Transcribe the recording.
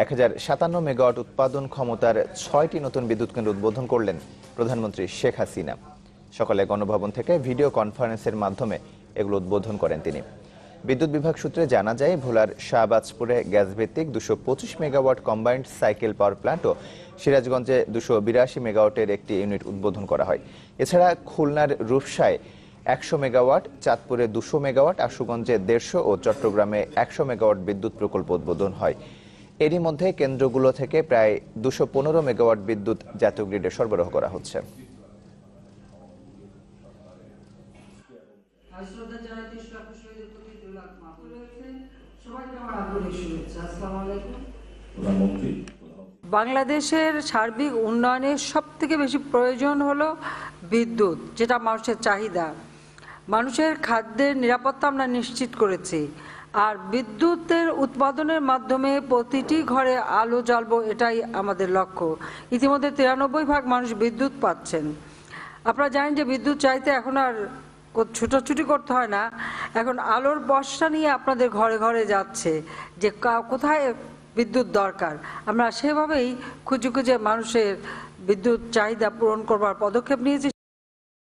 এক হাজার সাতান্ন মেগাওয়াট উৎপাদন ক্ষমতার ছয়টি নতুন বিদ্যুৎ কেন্দ্র উদ্বোধন করলেন প্রধানমন্ত্রী শেখ হাসিনা। সকালে গণভবন থেকে ভিডিও কনফারেন্সের মাধ্যমে এগুলো উদ্বোধন করেন তিনি। বিদ্যুৎ বিভাগ সূত্রে জানা যায়, ভোলার শাহবাজপুরে গ্যাস ভিত্তিক দুশো পঁচিশ megawatt combined cycle power plant ও সিরাজগঞ্জে দুশো বিরাশি মেগাওয়াটের একটি ইউনিট উদ্বোধন করা হয়। এছাড়া খুলনার রূপসায় একশো মেগাওয়াট, চাঁদপুরে দুশো মেগাওয়াট, আশুগঞ্জে দেড়শো ও চট্টগ্রামে একশো মেগাওয়াট বিদ্যুৎ প্রকল্প উদ্বোধন হয়। এরই মধ্যে কেন্দ্রগুলো থেকে প্রায় দুশো পনেরো মেগাওয়াট বিদ্যুৎ জাতীয় গ্রিডে সরবরাহ করা হচ্ছে। বাংলাদেশের সার্বিক উন্নয়নের সব থেকে বেশি প্রয়োজন হলো বিদ্যুৎ যেটা মানুষের চাহিদা। মানুষের খাদ্যের নিরাপত্তা আমরা নিশ্চিত করেছি। আর বিদ্যুতের উৎপাদনের মাধ্যমে প্রতিটি ঘরে আলো জ্বালবো এটাই আমাদের লক্ষ্য। ইতিমধ্যে তিরানব্বই ভাগ মানুষ বিদ্যুৎ পাচ্ছেন। আপনারা জানেন যে বিদ্যুৎ চাইতে এখন আর ছুটোছুটি করতে হয় না। এখন আলোর বর্ষা নিয়ে আপনাদের ঘরে ঘরে যাচ্ছে যে কোথায় বিদ্যুৎ দরকার। আমরা সেভাবেই খুঁজে খুঁজে মানুষের বিদ্যুৎ চাহিদা পূরণ করবার পদক্ষেপ নিয়েছি।